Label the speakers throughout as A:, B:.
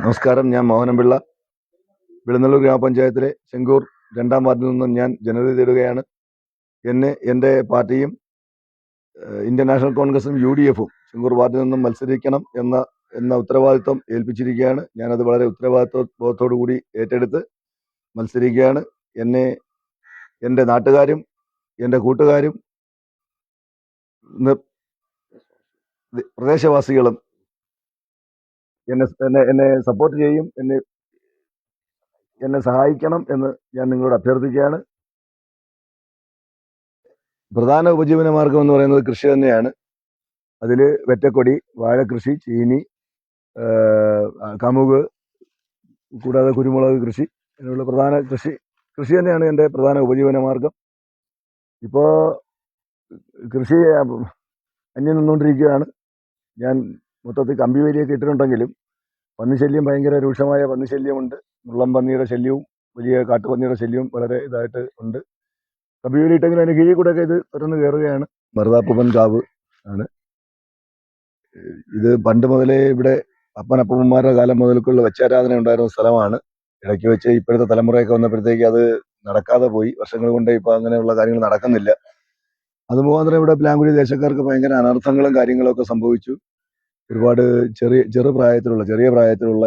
A: നമസ്കാരം ഞാൻ മോഹനംപിള്ള വിളനല്ലൂർ ഗ്രാമപഞ്ചായത്തിലെ ചെങ്കൂർ രണ്ടാം വാർഡിൽ നിന്നും ഞാൻ ജനത തേടുകയാണ്. എന്നെ എന്റെ പാർട്ടിയും ഇന്ത്യൻ നാഷണൽ കോൺഗ്രസും യു ഡി എഫും ചെങ്കൂർ വാർഡിൽ നിന്നും മത്സരിക്കണം എന്ന എന്ന ഉത്തരവാദിത്വം ഏൽപ്പിച്ചിരിക്കുകയാണ്. ഞാനത് വളരെ ഉത്തരവാദിത്വ ബോധത്തോടു കൂടി ഏറ്റെടുത്ത് മത്സരിക്കുകയാണ്. എന്നെ എന്റെ നാട്ടുകാരും എന്റെ കൂട്ടുകാരും പ്രദേശവാസികളും എന്നെ എന്നെ എന്നെ സപ്പോർട്ട് ചെയ്യും എന്നെ എന്നെ സഹായിക്കണം എന്ന് ഞാൻ നിങ്ങളോട് അഭ്യർത്ഥിക്കുകയാണ്. പ്രധാന ഉപജീവന മാർഗം എന്ന് പറയുന്നത് കൃഷി തന്നെയാണ്. അതിൽ വെറ്റക്കൊടി വാഴക്കൃഷി ചീനി കമുക് കൂടാതെ കുരുമുളക് കൃഷി അങ്ങനെയുള്ള പ്രധാന കൃഷി കൃഷി തന്നെയാണ് എന്റെ പ്രധാന ഉപജീവന മാർഗം ഇപ്പോൾ കൃഷി അന്യം നിന്നുകൊണ്ടിരിക്കുകയാണ്. ഞാൻ മൊത്തത്തിൽ കമ്പി വേലിയൊക്കെ ഇട്ടിട്ടുണ്ടെങ്കിലും പന്നിശല്യം ഭയങ്കര രൂക്ഷമായ പന്നിശല്യമുണ്ട്. മുള്ളം പന്നിയുടെ ശല്യവും വലിയ കാട്ടുപന്നിയുടെ ശല്യവും വളരെ ഇതായിട്ട് ഉണ്ട്. കമ്പി വേലി ഇട്ടെങ്കിലും അതിന് കീഴിൽ കൂടെയൊക്കെ ഇത് തുറന്ന് കയറുകയാണ്. മറുതാപ്പൂപ്പൻ കാവ് ആണ്. ഇത് പണ്ട് മുതലേ ഇവിടെ അപ്പനപ്പന്മാരുടെ കാലം മുതൽക്കുള്ള വെച്ചാരാധന ഉണ്ടായിരുന്ന സ്ഥലമാണ്. ഇടയ്ക്ക് വെച്ച് ഇപ്പോഴത്തെ തലമുറയൊക്കെ വന്നപ്പോഴത്തേക്ക് അത് നടക്കാതെ പോയി. വർഷങ്ങൾ കൊണ്ട് ഇപ്പം അങ്ങനെയുള്ള കാര്യങ്ങൾ നടക്കുന്നില്ല. അത് മുഖാന്തരം ഇവിടെ പ്ലാങ്കുടി ദേശക്കാർക്ക് ഭയങ്കര അനർത്ഥങ്ങളും കാര്യങ്ങളൊക്കെ സംഭവിച്ചു. ഒരുപാട് ചെറിയ ചെറു പ്രായത്തിലുള്ള ചെറിയ പ്രായത്തിലുള്ള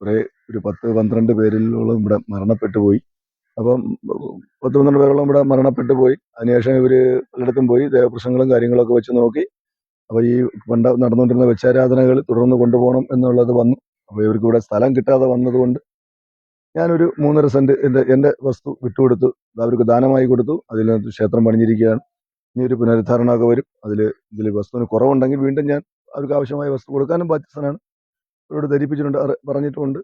A: കുറേ ഒരു പത്ത് പന്ത്രണ്ട് പേരിലോളം ഇവിടെ മരണപ്പെട്ടു പോയി. അപ്പം പത്ത് പന്ത്രണ്ട് പേരോളം ഇവിടെ മരണപ്പെട്ടു പോയി. അതിനുശേഷം ഇവർ പലയിടത്തും പോയി ദേവപ്രശ്നങ്ങളും കാര്യങ്ങളൊക്കെ വെച്ച് നോക്കി. അപ്പോൾ ഈ പണ്ട് നടന്നുകൊണ്ടിരുന്ന വെച്ചാരാധനകൾ തുടർന്ന് കൊണ്ടുപോകണം എന്നുള്ളത് വന്നു. അപ്പോൾ ഇവർക്ക് ഇവിടെ സ്ഥലം കിട്ടാതെ വന്നതുകൊണ്ട് ഞാനൊരു മൂന്നര സെന്റ് എന്റെ എന്റെ വസ്തു വിട്ടുകൊടുത്തു. അവർക്ക് ദാനമായി കൊടുത്തു. അതിനകത്ത് ക്ഷേത്രം പണിഞ്ഞിരിക്കുകയാണ്. ഇനി ഒരു പുനരുദ്ധാരണമൊക്കെ വരും. അതിൽ ഇതിൽ വസ്തുവിന് കുറവുണ്ടെങ്കിൽ വീണ്ടും ഞാൻ അവർക്ക് ആവശ്യമായ വസ്തു കൊടുക്കാനും ബാധ്യസ്ഥനാണ്. അവരോട് ധരിപ്പിച്ചിട്ടുണ്ട് പറഞ്ഞിട്ടുമുണ്ട്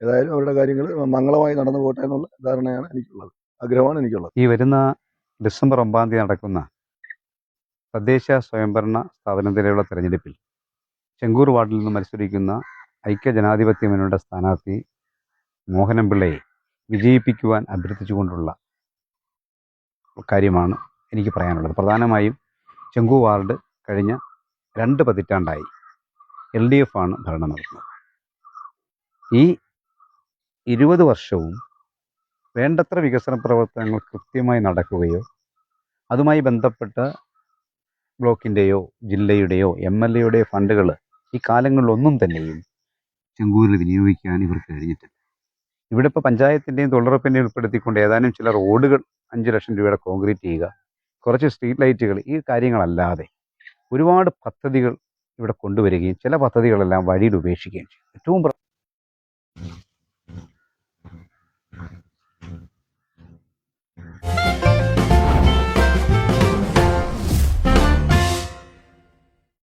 A: ഏതായാലും അവരുടെ കാര്യങ്ങൾ മംഗളമായി നടന്നു പോകട്ടെ എന്നുള്ള ധാരണയാണ് എനിക്കുള്ളത്. ആഗ്രഹമാണ് എനിക്കുള്ളത്.
B: ഈ വരുന്ന ഡിസംബർ ഒമ്പതാം തീയതി നടക്കുന്ന തദ്ദേശ സ്വയംഭരണ സ്ഥാപനത്തിലുള്ള തെരഞ്ഞെടുപ്പിൽ ചെങ്കൂർ വാർഡിൽ നിന്ന് മത്സരിക്കുന്ന ഐക്യ ജനാധിപത്യ മുന്നണിയുടെ സ്ഥാനാർത്ഥി മോഹനൻ പിള്ളയെ വിജയിപ്പിക്കുവാൻ അഭ്യർത്ഥിച്ചുകൊണ്ടുള്ള കാര്യമാണ് എനിക്ക് പറയാനുള്ളത്. പ്രധാനമായും ചെങ്കു വാർഡ് കഴിഞ്ഞ രണ്ട് പതിറ്റാണ്ടായി എൽ ഡി എഫ് ആണ് ഭരണം നടത്തുന്നത്. ഈ ഇരുപത് വർഷവും വേണ്ടത്ര വികസന പ്രവർത്തനങ്ങൾ കൃത്യമായി നടക്കുകയോ അതുമായി ബന്ധപ്പെട്ട ബ്ലോക്കിന്റെയോ ജില്ലയുടെയോ എം എൽ എയുടെയോ ഫണ്ടുകൾ ഈ കാലങ്ങളിലൊന്നും തന്നെയും ചെങ്കൂരിൽ വിനിയോഗിക്കാൻ ഇവർക്ക് കഴിഞ്ഞിട്ടില്ല. ഇവിടെ ഇപ്പോൾ പഞ്ചായത്തിന്റെയും തൊഴിലുറപ്പിന്റെയും ഉൾപ്പെടുത്തിക്കൊണ്ട് ഏതാനും ചില റോഡുകൾ അഞ്ച് ലക്ഷം രൂപയുടെ കോൺക്രീറ്റ് ചെയ്യുക. കുറച്ച് സ്ട്രീറ്റ് ലൈറ്റുകൾ ഈ കാര്യങ്ങളല്ലാതെ ഒരുപാട് പദ്ധതികൾ ഇവിടെ കൊണ്ടുവരികയും ചില പദ്ധതികളെല്ലാം വഴിയിൽ ഉപേക്ഷിക്കുകയും ചെയ്യും. ഏറ്റവും